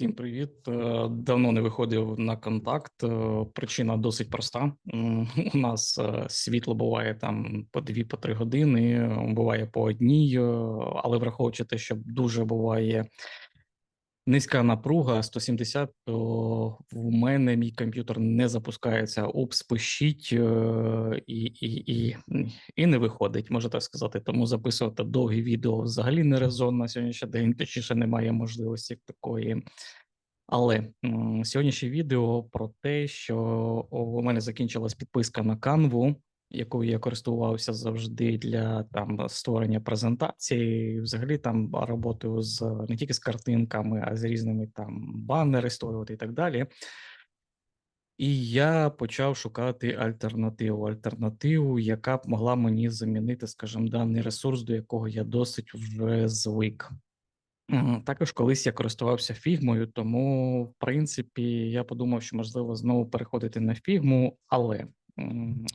Всім привіт. Е, Давно не виходив на контакт. Е, Причина досить проста. У нас е, світло буває там по дві, по три години, буває по одній, але враховуючи те, що дуже буває низька напруга 170, то в мене мій комп'ютер не запускається. Упс, пишіть е, і, і, і, і не виходить, можна так сказати. Тому записувати довгі відео взагалі не резон на сьогоднішній день, точніше немає можливості такої. Але сьогоднішнє відео про те, що у мене закінчилась підписка на канву, якою я користувався завжди для там створення презентацій. Взагалі там роботою з не тільки з картинками, а з різними там банери створювати і так далі. І я почав шукати альтернативу, альтернативу, яка б могла мені замінити, скажімо, даний ресурс, до якого я досить вже звик. Також колись я користувався фігмою, тому, в принципі, я подумав, що можливо знову переходити на фігму, але,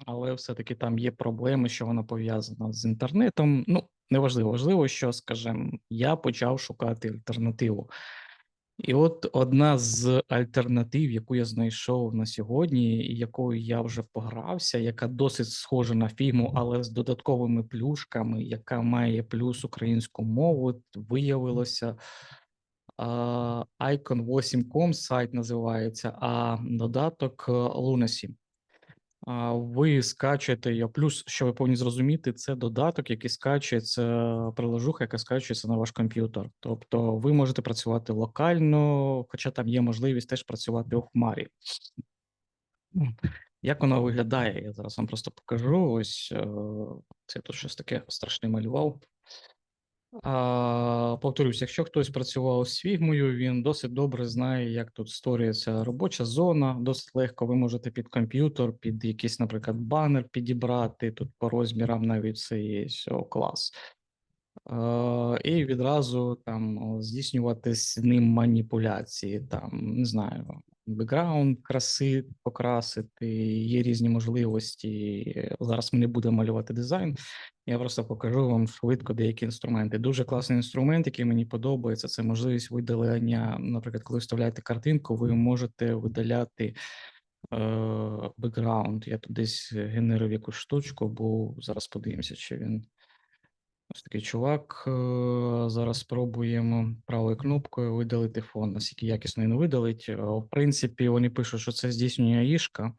але все-таки там є проблеми, що вона пов'язана з інтернетом. Ну, неважливо, важливо, що, скажімо, я почав шукати альтернативу. І от одна з альтернатив, яку я знайшов на сьогодні, і якою я вже погрався, яка досить схожа на фігму, але з додатковими плюшками, яка має плюс українську мову, виявилося. Icon 8.com сайт називається, а додаток е, Lunacy. Ви скачуєте його. Плюс, що ви повинні зрозуміти, це додаток, який скачується, приложуха, яка скачується на ваш комп'ютер. Тобто ви можете працювати локально, хоча там є можливість теж працювати у хмарі. Як воно виглядає? Я зараз вам просто покажу. Ось е, це тут щось таке страшне малював. А, повторюсь, якщо хтось працював з фігмою, він досить добре знає, як тут створюється робоча зона. Досить легко ви можете під комп'ютер, під якийсь, наприклад, банер підібрати. Тут по розмірам навіть це є клас. Е, і відразу там здійснювати з ним маніпуляції, там не знаю, бекграунд краси покрасити, є різні можливості. Зараз ми не будемо малювати дизайн. Я просто покажу вам швидко деякі інструменти. Дуже класний інструмент, який мені подобається. Це можливість видалення. Наприклад, коли вставляєте картинку, ви можете видаляти е, бекграунд. Я тут десь генерив якусь штучку, бо зараз подивимося, чи він. Ось такий чувак. Е, Зараз спробуємо правою кнопкою видалити фон. Наскільки якісно він видалить. Е, В принципі, вони пишуть, що це здійснює ішка.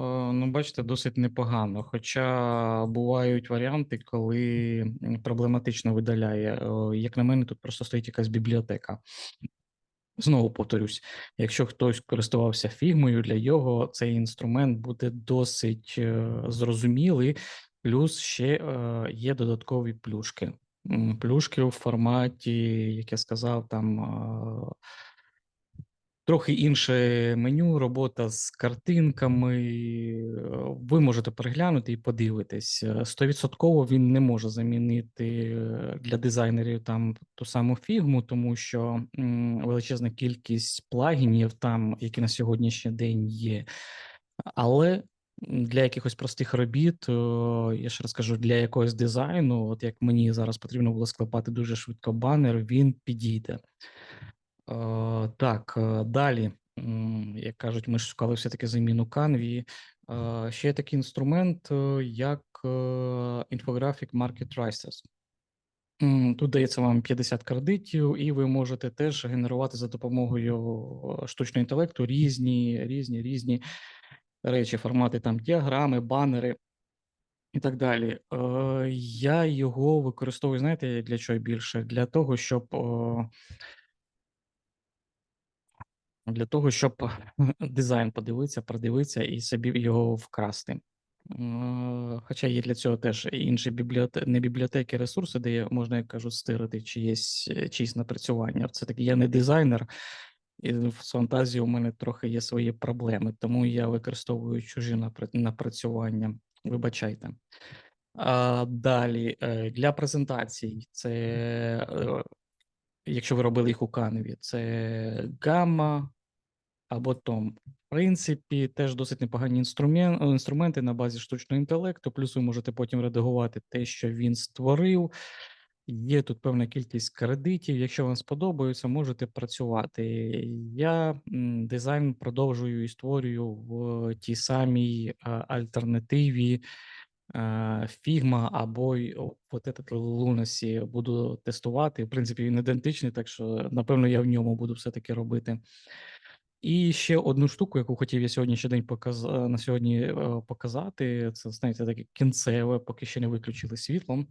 Ну, бачите, досить непогано. Хоча бувають варіанти, коли проблематично видаляє. Е, Як на мене, тут просто стоїть якась бібліотека. Знову повторюсь, якщо хтось користувався фігмою, для його цей інструмент буде досить е, зрозумілий, плюс ще е, є додаткові плюшки. Плюшки у форматі, як я сказав, там е, трохи інше меню, робота з картинками. е, Ви можете переглянути і подивитись. Е, Стовідсотково він не може замінити е, для дизайнерів там ту саму фігму, тому що величезна кількість плагінів там, які на сьогоднішній день є. Але для якихось простих робіт, я ще раз кажу, для якогось дизайну, от як мені зараз потрібно було склепати дуже швидко банер, він підійде. Так, е, далі, як кажуть, ми шукали все-таки заміну Canvі. Е, Ще є такий інструмент, е, як Infographic Market Prices. Тут дається вам 50 кредитів, і ви можете теж генерувати за допомогою штучного інтелекту різні, різні, різні речі, формати там діаграми, банери і так далі. Е, Я його використовую, знаєте, для чого більше? Для того, щоб о, для того, щоб дизайн подивитися, продивитися і собі його вкрасти. Е, Хоча є для цього теж інші бібліотеки, не бібліотеки, ресурси, де можна, як кажуть, стирити чиєсь, чиїсь напрацювання. Це таки я не дизайнер, і з фантазією у мене трохи є свої проблеми, тому я використовую чужі напра- напрацювання. Вибачайте. А, далі е, для презентацій це, е, якщо ви робили їх у Canvі, це гамма або Том. В принципі, теж досить непогані інструмен, інструменти на базі штучного інтелекту. Плюс ви можете потім редагувати те, що він створив. Є тут певна кількість кредитів. Якщо вам сподобається, можете працювати. Я дизайн продовжую і створюю в тій самій альтернативі Figma або Lunacy буду тестувати. В принципі, він ідентичний, так що напевно я в ньому буду все-таки робити. І ще одну штуку, яку хотів я сьогодні ще день показ... е, на сьогодні е, показати. Це знаєте, таке кінцеве, поки ще не виключили світло.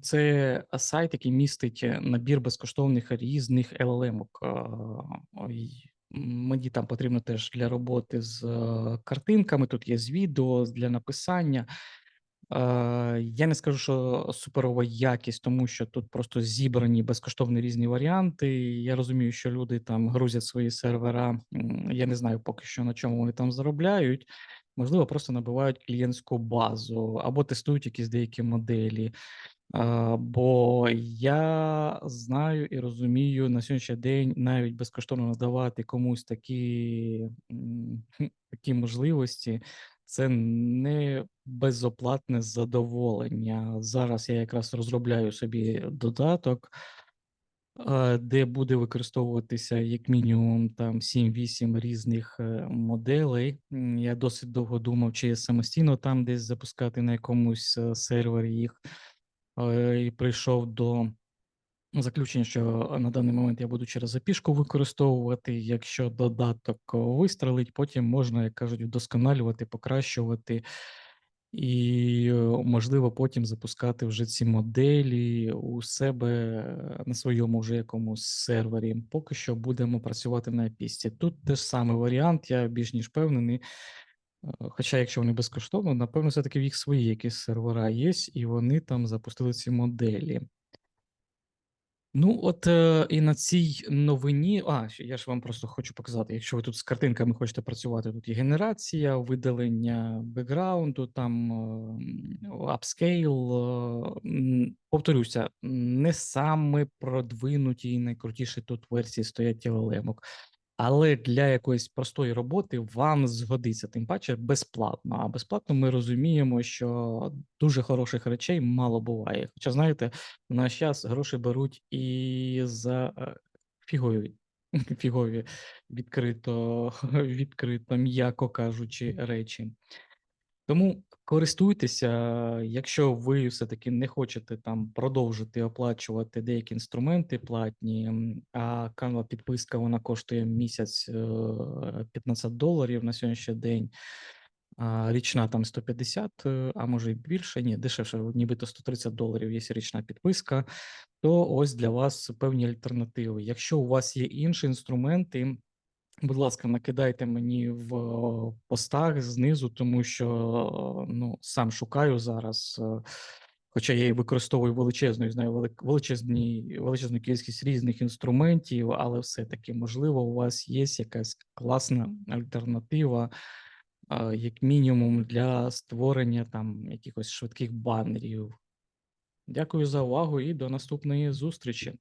Це сайт, який містить е, набір безкоштовних різних LLM-ок. Ой, Мені там потрібно теж для роботи з е, картинками. Тут є з відео для написання. Я не скажу, що суперова якість, тому що тут просто зібрані безкоштовні різні варіанти. Я розумію, що люди там грузять свої сервера. Я не знаю поки що на чому вони там заробляють. Можливо, просто набивають клієнтську базу або тестують якісь деякі моделі. Бо я знаю і розумію на сьогоднішній день навіть безкоштовно надавати комусь такі, такі можливості. Це не безоплатне задоволення. Зараз я якраз розробляю собі додаток, е, де буде використовуватися як мінімум там 7-8 різних е, моделей. Я досить довго думав, чи самостійно там десь запускати на якомусь е, сервері їх і прийшов до заключення, що на даний момент я буду через запішку використовувати. Якщо додаток вистрелить, потім можна, як кажуть, вдосконалювати, покращувати. І, е, можливо, потім запускати вже ці моделі у себе е, на своєму вже якомусь сервері. Поки що будемо працювати на пісці. Тут теж самий варіант, я більш ніж впевнений. Е, Хоча, якщо вони безкоштовно, напевно, все-таки в їх свої якісь сервера є, і вони там запустили ці моделі. Ну, от е, і на цій новині. А, я ж вам просто хочу показати, якщо ви тут з картинками хочете працювати, тут є генерація, видалення бекграунду, там апскейл. Повторюся, не саме продвинуті і найкрутіші тут версії стоять LLM-ок. Але для якоїсь простої роботи вам згодиться, тим паче безплатно. А безплатно ми розуміємо, що дуже хороших речей мало буває. Хоча, знаєте, в наш час гроші беруть і за е, фігові, фігові відкрито, відкрито, м'яко кажучи, речі. Тому користуйтеся, якщо ви все-таки не хочете там продовжити оплачувати деякі інструменти платні, а Canva підписка вона коштує місяць е, 15 доларів на сьогоднішній день. Річна там 150, е, а може і більше, ні, дешевше, нібито 130 доларів є річна підписка, то ось для вас певні альтернативи. Якщо у вас є інші інструменти, Будь ласка, накидайте мені в постах знизу, тому що ну сам шукаю зараз. е, Хоча я і використовую величезну, знаю величезні, величезну кількість різних інструментів, але все-таки, можливо, у вас є якась класна альтернатива, е, як мінімум, для створення там якихось швидких банерів. Дякую за увагу і до наступної зустрічі.